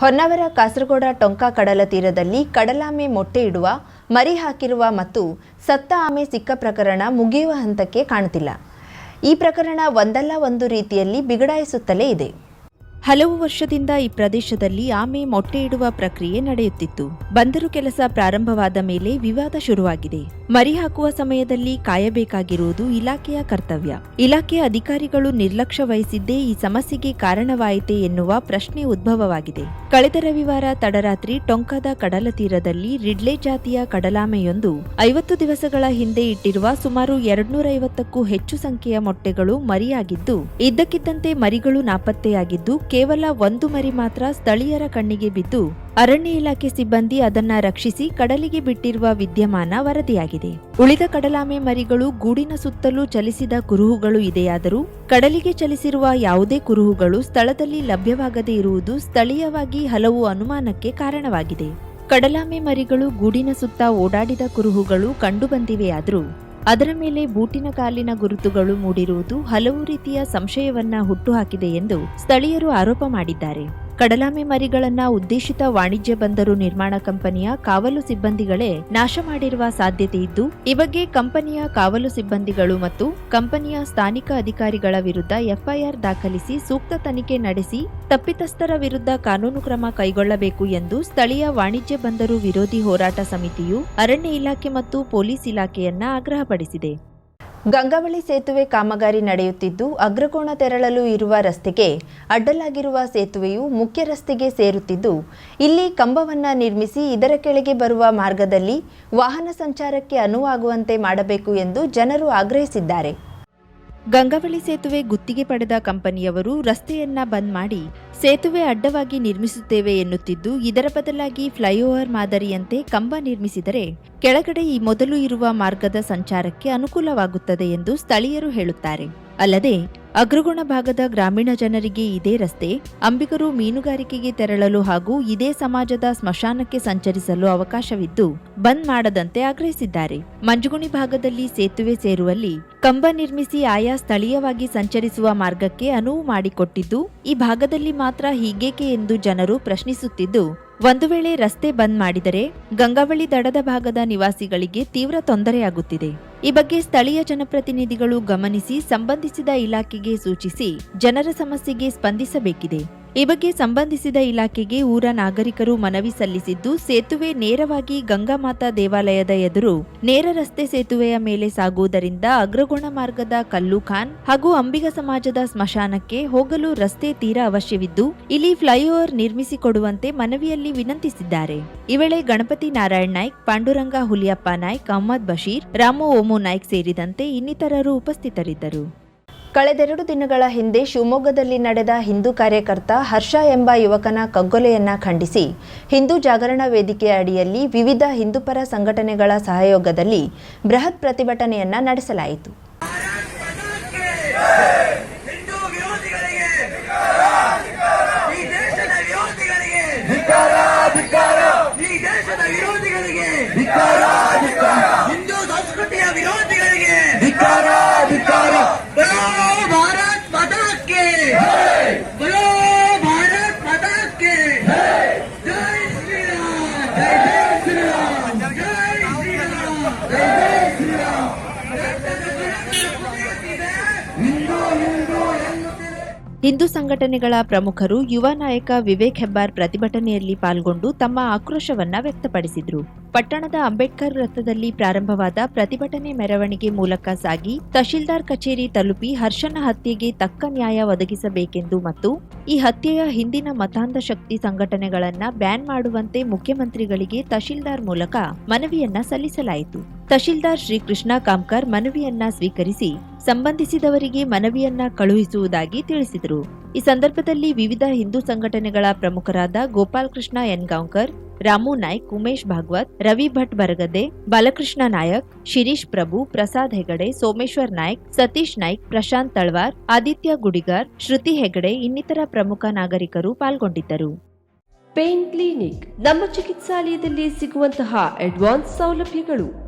ಹೊನ್ನಾವರ, ಕಾಸರಗೋಡ, ಟೊಂಕ ಕಡಲ ತೀರದಲ್ಲಿ ಕಡಲಾಮೆ ಮೊಟ್ಟೆ ಇಡುವ, ಮರಿ ಹಾಕಿರುವ ಮತ್ತು ಸತ್ತ ಆಮೆ ಸಿಕ್ಕ ಪ್ರಕರಣ ಮುಗಿಯುವ ಹಂತಕ್ಕೆ ಕಾಣುತ್ತಿಲ್ಲ. ಈ ಪ್ರಕರಣ ಒಂದಲ್ಲ ಒಂದು ರೀತಿಯಲ್ಲಿ ಬಿಗಡಾಯಿಸುತ್ತಲೇ ಇದೆ. ಹಲವು ವರ್ಷದಿಂದ ಈ ಪ್ರದೇಶದಲ್ಲಿ ಆಮೆ ಮೊಟ್ಟೆ ಇಡುವ ಪ್ರಕ್ರಿಯೆ ನಡೆಯುತ್ತಿತ್ತು. ಬಂದರು ಕೆಲಸ ಪ್ರಾರಂಭವಾದ ಮೇಲೆ ವಿವಾದ ಶುರುವಾಗಿದೆ. ಮರಿ ಹಾಕುವ ಸಮಯದಲ್ಲಿ ಕಾಯಬೇಕಾಗಿರುವುದು ಇಲಾಖೆಯ ಕರ್ತವ್ಯ. ಇಲಾಖೆಯ ಅಧಿಕಾರಿಗಳು ನಿರ್ಲಕ್ಷ್ಯ ವಹಿಸಿದ್ದೇ ಈ ಸಮಸ್ಯೆಗೆ ಕಾರಣವಾಯಿತೆ ಎನ್ನುವ ಪ್ರಶ್ನೆ ಉದ್ಭವವಾಗಿದೆ. ಕಳೆದ ರವಿವಾರ ತಡರಾತ್ರಿ ಟೊಂಕದ ಕಡಲ ತೀರದಲ್ಲಿ ರಿಡ್ಲೆ ಜಾತಿಯ ಕಡಲಾಮೆಯೊಂದು ಐವತ್ತು ದಿವಸಗಳ ಹಿಂದೆ ಇಟ್ಟಿರುವ ಸುಮಾರು ಎರಡ್ನೂರೈವತ್ತಕ್ಕೂ ಹೆಚ್ಚು ಸಂಖ್ಯೆಯ ಮೊಟ್ಟೆಗಳು ಮರಿಯಾಗಿದ್ದು, ಇದ್ದಕ್ಕಿದ್ದಂತೆ ಮರಿಗಳು ನಾಪತ್ತೆಯಾಗಿದ್ದು ಕೇವಲ ಒಂದು ಮರಿ ಮಾತ್ರ ಸ್ಥಳೀಯರ ಕಣ್ಣಿಗೆ ಬಿದ್ದು ಅರಣ್ಯ ಇಲಾಖೆ ಸಿಬ್ಬಂದಿ ಅದನ್ನ ರಕ್ಷಿಸಿ ಕಡಲಿಗೆ ಬಿಟ್ಟಿರುವ ವಿದ್ಯಮಾನ ವರದಿಯಾಗಿದೆ. ಉಳಿದ ಕಡಲಾಮೆ ಮರಿಗಳು ಗೂಡಿನ ಸುತ್ತಲೂ ಚಲಿಸಿದ ಕುರುಹುಗಳು ಇದೆಯಾದರೂ ಕಡಲಿಗೆ ಚಲಿಸಿರುವ ಯಾವುದೇ ಕುರುಹುಗಳು ಸ್ಥಳದಲ್ಲಿ ಲಭ್ಯವಾಗದೇ ಇರುವುದು ಸ್ಥಳೀಯವಾಗಿ ಹಲವು ಅನುಮಾನಕ್ಕೆ ಕಾರಣವಾಗಿದೆ. ಕಡಲಾಮೆ ಮರಿಗಳು ಗೂಡಿನ ಸುತ್ತ ಓಡಾಡಿದ ಕುರುಹುಗಳು ಕಂಡುಬಂದಿವೆಯಾದರೂ ಅದರ ಮೇಲೆ ಬೂಟಿನ ಕಾಲಿನ ಗುರುತುಗಳು ಮೂಡಿರುವುದು ಹಲವು ರೀತಿಯ ಸಂಶಯವನ್ನ ಹುಟ್ಟುಹಾಕಿದೆ ಎಂದು ಸ್ಥಳೀಯರು ಆರೋಪ ಮಾಡಿದ್ದಾರೆ. ಕಡಲಾಮೆ ಮರಿಗಳನ್ನ ಉದ್ದೇಶಿತ ವಾಣಿಜ್ಯ ಬಂದರು ನಿರ್ಮಾಣ ಕಂಪನಿಯ ಕಾವಲು ಸಿಬ್ಬಂದಿಗಳೇ ನಾಶ ಮಾಡಿರುವ ಸಾಧ್ಯತೆ ಇದ್ದು, ಈ ಬಗ್ಗೆ ಕಂಪನಿಯ ಕಾವಲು ಸಿಬ್ಬಂದಿಗಳು ಮತ್ತು ಕಂಪನಿಯ ಸ್ಥಾನಿಕ ಅಧಿಕಾರಿಗಳ ವಿರುದ್ಧ ಎಫ್ಐಆರ್ ದಾಖಲಿಸಿ ಸೂಕ್ತ ತನಿಖೆ ನಡೆಸಿ ತಪ್ಪಿತಸ್ಥರ ವಿರುದ್ಧ ಕಾನೂನು ಕ್ರಮ ಕೈಗೊಳ್ಳಬೇಕು ಎಂದು ಸ್ಥಳೀಯ ವಾಣಿಜ್ಯ ಬಂದರು ವಿರೋಧಿ ಹೋರಾಟ ಸಮಿತಿಯು ಅರಣ್ಯ ಇಲಾಖೆ ಮತ್ತು ಪೊಲೀಸ್ ಇಲಾಖೆಯನ್ನ ಆಗ್ರಹಪಡಿಸಿದೆ. ಗಂಗಾವಳಿ ಸೇತುವೆ ಕಾಮಗಾರಿ ನಡೆಯುತ್ತಿದ್ದು, ಅಗ್ರಕೋಣ ತೆರಳಲು ಇರುವ ರಸ್ತೆಗೆ ಅಡ್ಡಲಾಗಿರುವ ಸೇತುವೆಯು ಮುಖ್ಯ ರಸ್ತೆಗೆ ಸೇರುತ್ತಿದ್ದು, ಇಲ್ಲಿ ಕಂಬವನ್ನು ನಿರ್ಮಿಸಿ ಇದರ ಕೆಳಗೆ ಬರುವ ಮಾರ್ಗದಲ್ಲಿ ವಾಹನ ಸಂಚಾರಕ್ಕೆ ಅನುವಾಗುವಂತೆ ಮಾಡಬೇಕು ಎಂದು ಜನರು ಆಗ್ರಹಿಸಿದ್ದಾರೆ. ಗಂಗಾವಳಿ ಸೇತುವೆ ಗುತ್ತಿಗೆ ಪಡೆದ ಕಂಪನಿಯವರು ರಸ್ತೆಯನ್ನ ಬಂದ್ ಮಾಡಿ ಸೇತುವೆ ಅಡ್ಡವಾಗಿ ನಿರ್ಮಿಸುತ್ತೇವೆ ಎನ್ನುತ್ತಿದ್ದು, ಇದರ ಬದಲಾಗಿ ಫ್ಲೈಓವರ್ ಮಾದರಿಯಂತೆ ಕಂಬ ನಿರ್ಮಿಸಿದರೆ ಕೆಳಗಡೆ ಈ ಮೊದಲು ಇರುವ ಮಾರ್ಗದ ಸಂಚಾರಕ್ಕೆ ಅನುಕೂಲವಾಗುತ್ತದೆ ಎಂದು ಸ್ಥಳೀಯರು ಹೇಳುತ್ತಾರೆ. ಅಲ್ಲದೆ, ಅಗ್ರಗುಣ ಭಾಗದ ಗ್ರಾಮೀಣ ಜನರಿಗೆ ಇದೇ ರಸ್ತೆ, ಅಂಬಿಗರು ಮೀನುಗಾರಿಕೆಗೆ ತೆರಳಲು ಹಾಗೂ ಇದೇ ಸಮಾಜದ ಸ್ಮಶಾನಕ್ಕೆ ಸಂಚರಿಸಲು ಅವಕಾಶವಿದ್ದು, ಬಂದ್ ಮಾಡದಂತೆ ಆಗ್ರಹಿಸಿದ್ದಾರೆ. ಮಂಜುಗುಣಿ ಭಾಗದಲ್ಲಿ ಸೇತುವೆ ಸೇರುವಲ್ಲಿ, ಕಂಬ ನಿರ್ಮಿಸಿ ಆಯಾ ಸ್ಥಳೀಯವಾಗಿ ಸಂಚರಿಸುವ ಮಾರ್ಗಕ್ಕೆ ಅನುವು ಮಾಡಿಕೊಟ್ಟಿದ್ದು, ಈ ಭಾಗದಲ್ಲಿ ಮಾತ್ರ ಹೀಗೇಕೆ ಎಂದು ಜನರು ಪ್ರಶ್ನಿಸುತ್ತಿದ್ದು ಒಂದು ವೇಳೆ ರಸ್ತೆ ಬಂದ್ ಮಾಡಿದರೆ ಗಂಗಾವಳಿ ದಡದ ಭಾಗದ ನಿವಾಸಿಗಳಿಗೆ ತೀವ್ರ ತೊಂದರೆಯಾಗುತ್ತಿದೆ. ಈ ಬಗ್ಗೆ ಸ್ಥಳೀಯ ಜನಪ್ರತಿನಿಧಿಗಳು ಗಮನಿಸಿ ಸಂಬಂಧಿಸಿದ ಇಲಾಖೆಗೆ ಸೂಚಿಸಿ ಜನರ ಸಮಸ್ಯೆಗೆ ಸ್ಪಂದಿಸಬೇಕಿದೆ. ಈ ಬಗ್ಗೆ ಸಂಬಂಧಿಸಿದ ಇಲಾಖೆಗೆ ಊರ ನಾಗರಿಕರು ಮನವಿ ಸಲ್ಲಿಸಿದ್ದು, ಸೇತುವೆ ನೇರವಾಗಿ ಗಂಗಾಮಾತಾ ದೇವಾಲಯದ ಎದುರು ನೇರ ರಸ್ತೆ ಸೇತುವೆಯ ಮೇಲೆ ಸಾಗುವುದರಿಂದ ಅಗ್ರಗೋಣ ಮಾರ್ಗದ ಕಲ್ಲು ಖಾನ್ ಹಾಗೂ ಅಂಬಿಗ ಸಮಾಜದ ಸ್ಮಶಾನಕ್ಕೆ ಹೋಗಲು ರಸ್ತೆ ತೀರ ಅವಶ್ಯವಿದ್ದು, ಇಲ್ಲಿ ಫ್ಲೈಓವರ್ ನಿರ್ಮಿಸಿಕೊಡುವಂತೆ ಮನವಿಯಲ್ಲಿ ವಿನಂತಿಸಿದ್ದಾರೆ. ಈ ವೇಳೆ ಗಣಪತಿ ನಾರಾಯಣ್ ನಾಯ್ಕ್, ಪಾಂಡುರಂಗ ಹುಲಿಯಪ್ಪ ನಾಯ್ಕ್, ಅಹಮದ್ ಬಶೀರ್, ರಾಮು ಓಮು ನಾಯ್ಕ್ ಸೇರಿದಂತೆ ಇನ್ನಿತರರು ಉಪಸ್ಥಿತರಿದ್ದರು. ಕಳೆದೆರಡು ದಿನಗಳ ಹಿಂದೆ ಶಿವಮೊಗ್ಗದಲ್ಲಿ ನಡೆದ ಹಿಂದೂ ಕಾರ್ಯಕರ್ತ ಹರ್ಷ ಎಂಬ ಯುವಕನ ಕಗ್ಗೊಲೆಯನ್ನ ಖಂಡಿಸಿ ಹಿಂದೂ ಜಾಗರಣ ವೇದಿಕೆಯ ಅಡಿಯಲ್ಲಿ ವಿವಿಧ ಹಿಂದೂಪರ ಸಂಘಟನೆಗಳ ಸಹಯೋಗದಲ್ಲಿ ಬೃಹತ್ ಪ್ರತಿಭಟನೆಯನ್ನ ನಡೆಸಲಾಯಿತು. ಹಿಂದೂ ಸಂಘಟನೆಗಳ ಪ್ರಮುಖರು ಯುವ ನಾಯಕ ವಿವೇಕ್ ಹೆಬ್ಬಾರ್ ಪ್ರತಿಭಟನೆಯಲ್ಲಿ ಪಾಲ್ಗೊಂಡು ತಮ್ಮ ಆಕ್ರೋಶವನ್ನ ವ್ಯಕ್ತಪಡಿಸಿದ್ರು. ಪಟ್ಟಣದ ಅಂಬೇಡ್ಕರ್ ವೃತ್ತದಲ್ಲಿ ಪ್ರಾರಂಭವಾದ ಪ್ರತಿಭಟನೆ ಮೆರವಣಿಗೆ ಮೂಲಕ ಸಾಗಿ ತಹಶೀಲ್ದಾರ್ ಕಚೇರಿ ತಲುಪಿ ಹರ್ಷನ ಹತ್ಯೆಗೆ ತಕ್ಕ ನ್ಯಾಯ ಒದಗಿಸಬೇಕೆಂದು ಮತ್ತು ಈ ಹತ್ಯೆಯ ಹಿಂದಿನ ಮತಾಂಧ ಶಕ್ತಿ ಸಂಘಟನೆಗಳನ್ನ ಬ್ಯಾನ್ ಮಾಡುವಂತೆ ಮುಖ್ಯಮಂತ್ರಿಗಳಿಗೆ ತಹಶೀಲ್ದಾರ್ ಮೂಲಕ ಮನವಿಯನ್ನ ಸಲ್ಲಿಸಲಾಯಿತು. ತಹಶೀಲ್ದಾರ್ ಶ್ರೀಕೃಷ್ಣ ಕಾಮ್ಕರ್ ಮನವಿಯನ್ನ ಸ್ವೀಕರಿಸಿ ಸಂಬಂಧಿಸಿದವರಿಗೆ ಮನವಿಯನ್ನ ಕಳುಹಿಸುವುದಾಗಿ ತಿಳಿಸಿದರು. ಈ ಸಂದರ್ಭದಲ್ಲಿ ವಿವಿಧ ಹಿಂದೂ ಸಂಘಟನೆಗಳ ಪ್ರಮುಖರಾದ ಗೋಪಾಲ್ ಕೃಷ್ಣ ಎನ್ಗಾಂವ್ಕರ್ ರಾಮು ನಾಯ್ಕ್, ಉಮೇಶ್ ಭಾಗವತ್, ರವಿ ಭಟ್ ಬರಗದೆ ಬಾಲಕೃಷ್ಣ ನಾಯಕ್, ಶಿರೀಶ್ ಪ್ರಭು, ಪ್ರಸಾದ್ ಹೆಗಡೆ, ಸೋಮೇಶ್ವರ್ ನಾಯ್ಕ್, ಸತೀಶ್ ನಾಯ್ಕ್, ಪ್ರಶಾಂತ್ ತಳ್ವಾರ್, ಆದಿತ್ಯ ಗುಡಿಗಾರ್, ಶ್ರುತಿ ಹೆಗಡೆ ಇನ್ನಿತರ ಪ್ರಮುಖ ನಾಗರಿಕರು ಪಾಲ್ಗೊಂಡಿದ್ದರು. ಪೇನ್ ಕ್ಲಿನಿಕ್, ನಮ್ಮ ಚಿಕಿತ್ಸಾಲಯದಲ್ಲಿ ಸಿಗುವಂತಹ ಅಡ್ವಾನ್ಸ್ ಸೌಲಭ್ಯಗಳು.